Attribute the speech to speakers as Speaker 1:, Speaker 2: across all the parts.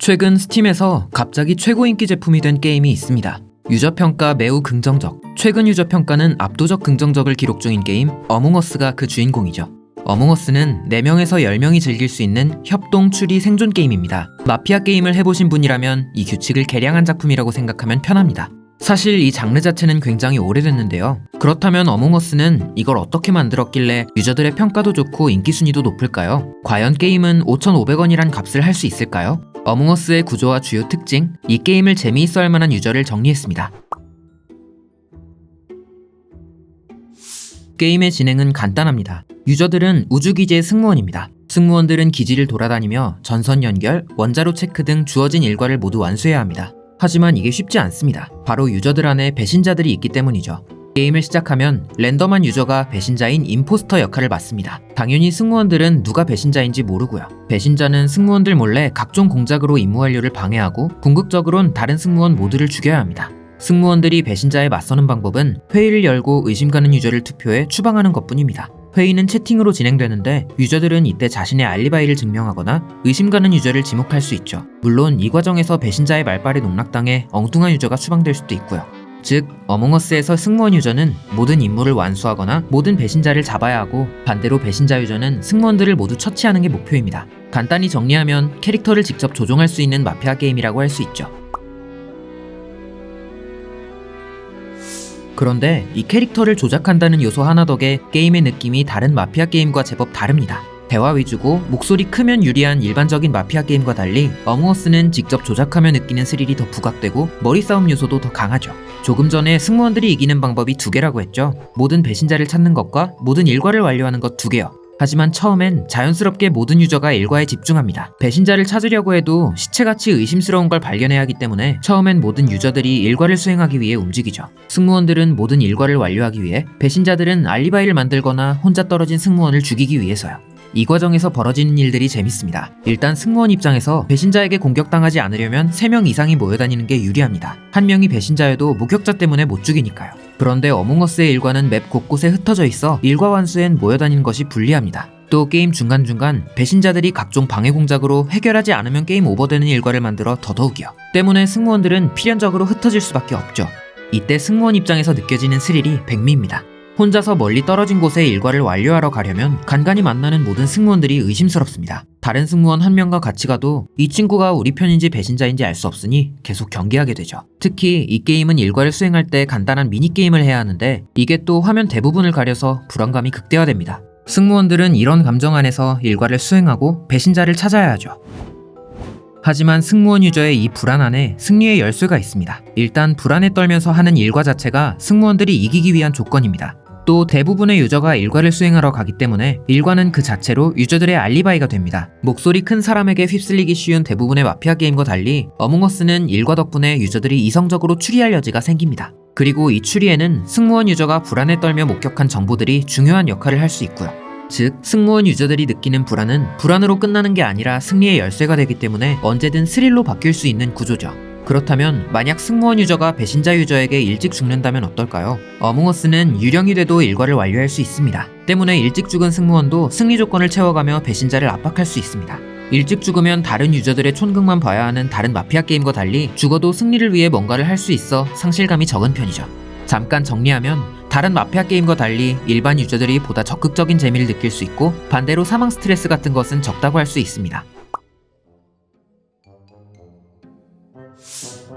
Speaker 1: 최근 스팀에서 갑자기 최고 인기 제품이 된 게임이 있습니다. 유저 평가 매우 긍정적. 최근 유저 평가는 압도적 긍정적을 기록 중인 게임 어몽어스가 그 주인공이죠. 어몽어스는 4명에서 10명이 즐길 수 있는 협동 추리 생존 게임입니다. 마피아 게임을 해보신 분이라면 이 규칙을 개량한 작품이라고 생각하면 편합니다. 사실 이 장르 자체는 굉장히 오래됐는데요. 그렇다면 어몽어스는 이걸 어떻게 만들었길래 유저들의 평가도 좋고 인기 순위도 높을까요? 과연 게임은 5,500원이란 값을 할 수 있을까요? 어몽어스의 구조와 주요 특징, 이 게임을 재미있어 할 만한 유저를 정리했습니다. 게임의 진행은 간단합니다. 유저들은 우주기지의 승무원입니다. 승무원들은 기지를 돌아다니며 전선 연결, 원자로 체크 등 주어진 일과를 모두 완수해야 합니다. 하지만 이게 쉽지 않습니다. 바로 유저들 안에 배신자들이 있기 때문이죠. 게임을 시작하면 랜덤한 유저가 배신자인 임포스터 역할을 맡습니다. 당연히 승무원들은 누가 배신자인지 모르고요. 배신자는 승무원들 몰래 각종 공작으로 임무 완료를 방해하고 궁극적으론 다른 승무원 모두를 죽여야 합니다. 승무원들이 배신자에 맞서는 방법은 회의를 열고 의심 가는 유저를 투표해 추방하는 것뿐입니다. 회의는 채팅으로 진행되는데 유저들은 이때 자신의 알리바이를 증명하거나 의심 가는 유저를 지목할 수 있죠. 물론 이 과정에서 배신자의 말빨에 농락당해 엉뚱한 유저가 추방될 수도 있고요. 즉, 어몽어스에서 승무원 유저는 모든 임무를 완수하거나 모든 배신자를 잡아야 하고 반대로 배신자 유저는 승무원들을 모두 처치하는 게 목표입니다. 간단히 정리하면 캐릭터를 직접 조종할 수 있는 마피아 게임이라고 할 수 있죠. 그런데 이 캐릭터를 조작한다는 요소 하나 덕에 게임의 느낌이 다른 마피아 게임과 제법 다릅니다. 대화 위주고 목소리 크면 유리한 일반적인 마피아 게임과 달리 어무어스는 직접 조작하며 느끼는 스릴이 더 부각되고 머리 싸움 요소도 더 강하죠. 조금 전에 승무원들이 이기는 방법이 두 개라고 했죠. 모든 배신자를 찾는 것과 모든 일과를 완료하는 것 두 개요. 하지만 처음엔 자연스럽게 모든 유저가 일과에 집중합니다. 배신자를 찾으려고 해도 시체같이 의심스러운 걸 발견해야 하기 때문에 처음엔 모든 유저들이 일과를 수행하기 위해 움직이죠. 승무원들은 모든 일과를 완료하기 위해 배신자들은 알리바이를 만들거나 혼자 떨어진 승무원을 죽이기 위해서요. 이 과정에서 벌어지는 일들이 재밌습니다. 일단 승무원 입장에서 배신자에게 공격당하지 않으려면 3명 이상이 모여다니는 게 유리합니다. 한 명이 배신자여도 목격자 때문에 못 죽이니까요. 그런데 어몽어스의 일과는 맵 곳곳에 흩어져 있어 일과 완수엔 모여다니는 것이 불리합니다. 또 게임 중간중간 배신자들이 각종 방해 공작으로 해결하지 않으면 게임 오버되는 일과를 만들어 더더욱이요. 때문에 승무원들은 필연적으로 흩어질 수밖에 없죠. 이때 승무원 입장에서 느껴지는 스릴이 백미입니다. 혼자서 멀리 떨어진 곳에 일과를 완료하러 가려면 간간히 만나는 모든 승무원들이 의심스럽습니다. 다른 승무원 한 명과 같이 가도 이 친구가 우리 편인지 배신자인지 알 수 없으니 계속 경계하게 되죠. 특히 이 게임은 일과를 수행할 때 간단한 미니게임을 해야 하는데 이게 또 화면 대부분을 가려서 불안감이 극대화됩니다. 승무원들은 이런 감정 안에서 일과를 수행하고 배신자를 찾아야 하죠. 하지만 승무원 유저의 이 불안 안에 승리의 열쇠가 있습니다. 일단 불안에 떨면서 하는 일과 자체가 승무원들이 이기기 위한 조건입니다. 또 대부분의 유저가 일과를 수행하러 가기 때문에 일과는 그 자체로 유저들의 알리바이가 됩니다. 목소리 큰 사람에게 휩쓸리기 쉬운 대부분의 마피아 게임과 달리 어몽어스는 일과 덕분에 유저들이 이성적으로 추리할 여지가 생깁니다. 그리고 이 추리에는 승무원 유저가 불안에 떨며 목격한 정보들이 중요한 역할을 할 수 있고요. 즉, 승무원 유저들이 느끼는 불안은 불안으로 끝나는 게 아니라 승리의 열쇠가 되기 때문에 언제든 스릴로 바뀔 수 있는 구조죠. 그렇다면 만약 승무원 유저가 배신자 유저에게 일찍 죽는다면 어떨까요? 어몽어스는 유령이 돼도 일과를 완료할 수 있습니다. 때문에 일찍 죽은 승무원도 승리 조건을 채워가며 배신자를 압박할 수 있습니다. 일찍 죽으면 다른 유저들의 촌극만 봐야 하는 다른 마피아 게임과 달리 죽어도 승리를 위해 뭔가를 할 수 있어 상실감이 적은 편이죠. 잠깐 정리하면 다른 마피아 게임과 달리 일반 유저들이 보다 적극적인 재미를 느낄 수 있고 반대로 사망 스트레스 같은 것은 적다고 할 수 있습니다.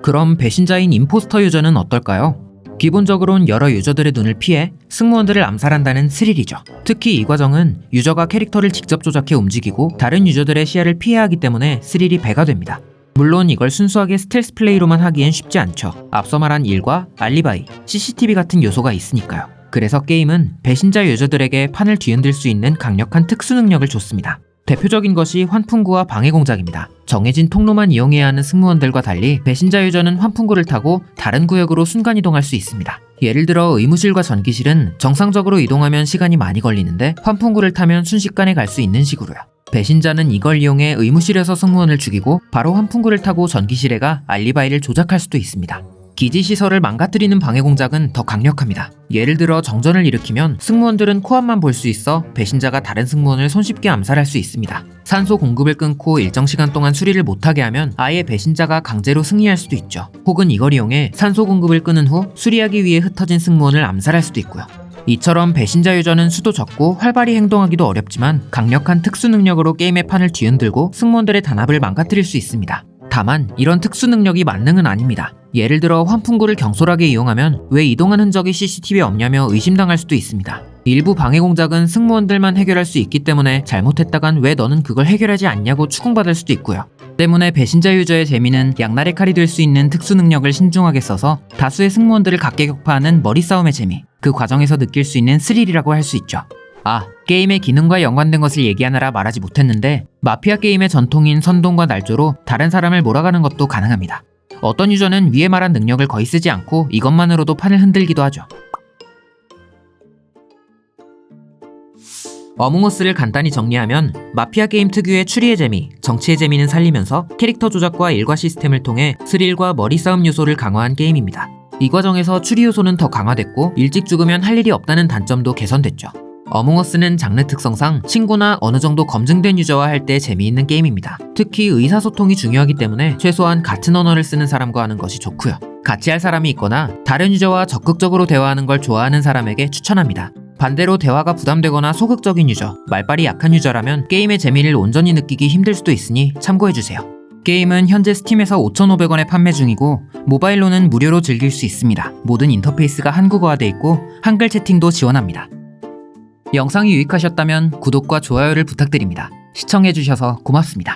Speaker 1: 그럼 배신자인 임포스터 유저는 어떨까요? 기본적으론 여러 유저들의 눈을 피해 승무원들을 암살한다는 스릴이죠. 특히 이 과정은 유저가 캐릭터를 직접 조작해 움직이고 다른 유저들의 시야를 피해야 하기 때문에 스릴이 배가 됩니다. 물론 이걸 순수하게 스텔스 플레이로만 하기엔 쉽지 않죠. 앞서 말한 일과 알리바이, CCTV 같은 요소가 있으니까요. 그래서 게임은 배신자 유저들에게 판을 뒤흔들 수 있는 강력한 특수 능력을 줬습니다. 대표적인 것이 환풍구와 방해 공작입니다. 정해진 통로만 이용해야 하는 승무원들과 달리 배신자 유저는 환풍구를 타고 다른 구역으로 순간 이동할 수 있습니다. 예를 들어 의무실과 전기실은 정상적으로 이동하면 시간이 많이 걸리는데 환풍구를 타면 순식간에 갈 수 있는 식으로요. 배신자는 이걸 이용해 의무실에서 승무원을 죽이고 바로 환풍구를 타고 전기실에 가 알리바이를 조작할 수도 있습니다. 기지 시설을 망가뜨리는 방해 공작은 더 강력합니다. 예를 들어 정전을 일으키면 승무원들은 코앞만 볼 수 있어 배신자가 다른 승무원을 손쉽게 암살할 수 있습니다. 산소 공급을 끊고 일정 시간 동안 수리를 못하게 하면 아예 배신자가 강제로 승리할 수도 있죠. 혹은 이걸 이용해 산소 공급을 끄는 후 수리하기 위해 흩어진 승무원을 암살할 수도 있고요. 이처럼 배신자 유저는 수도 적고 활발히 행동하기도 어렵지만 강력한 특수 능력으로 게임의 판을 뒤흔들고 승무원들의 단합을 망가뜨릴 수 있습니다. 다만 이런 특수 능력이 만능은 아닙니다. 예를 들어 환풍구를 경솔하게 이용하면 왜 이동한 흔적이 CCTV에 없냐며 의심당할 수도 있습니다. 일부 방해 공작은 승무원들만 해결할 수 있기 때문에 잘못했다간 왜 너는 그걸 해결하지 않냐고 추궁받을 수도 있고요. 때문에 배신자 유저의 재미는 양날의 칼이 될 수 있는 특수 능력을 신중하게 써서 다수의 승무원들을 각계격파하는 머리 싸움의 재미, 그 과정에서 느낄 수 있는 스릴이라고 할 수 있죠. 아, 게임의 기능과 연관된 것을 얘기하느라 말하지 못했는데 마피아 게임의 전통인 선동과 날조로 다른 사람을 몰아가는 것도 가능합니다. 어떤 유저는 위에 말한 능력을 거의 쓰지 않고 이것만으로도 판을 흔들기도 하죠. 어몽어스를 간단히 정리하면 마피아 게임 특유의 추리의 재미, 정치의 재미는 살리면서 캐릭터 조작과 일과 시스템을 통해 스릴과 머리 싸움 요소를 강화한 게임입니다. 이 과정에서 추리 요소는 더 강화됐고 일찍 죽으면 할 일이 없다는 단점도 개선됐죠. 어몽어스는 장르 특성상 친구나 어느 정도 검증된 유저와 할 때 재미있는 게임입니다. 특히 의사소통이 중요하기 때문에 최소한 같은 언어를 쓰는 사람과 하는 것이 좋고요. 같이 할 사람이 있거나 다른 유저와 적극적으로 대화하는 걸 좋아하는 사람에게 추천합니다. 반대로 대화가 부담되거나 소극적인 유저, 말빨이 약한 유저라면 게임의 재미를 온전히 느끼기 힘들 수도 있으니 참고해주세요. 게임은 현재 스팀에서 5,500원에 판매 중이고 모바일로는 무료로 즐길 수 있습니다. 모든 인터페이스가 한국어화돼 있고 한글 채팅도 지원합니다. 영상이 유익하셨다면 구독과 좋아요를 부탁드립니다. 시청해주셔서 고맙습니다.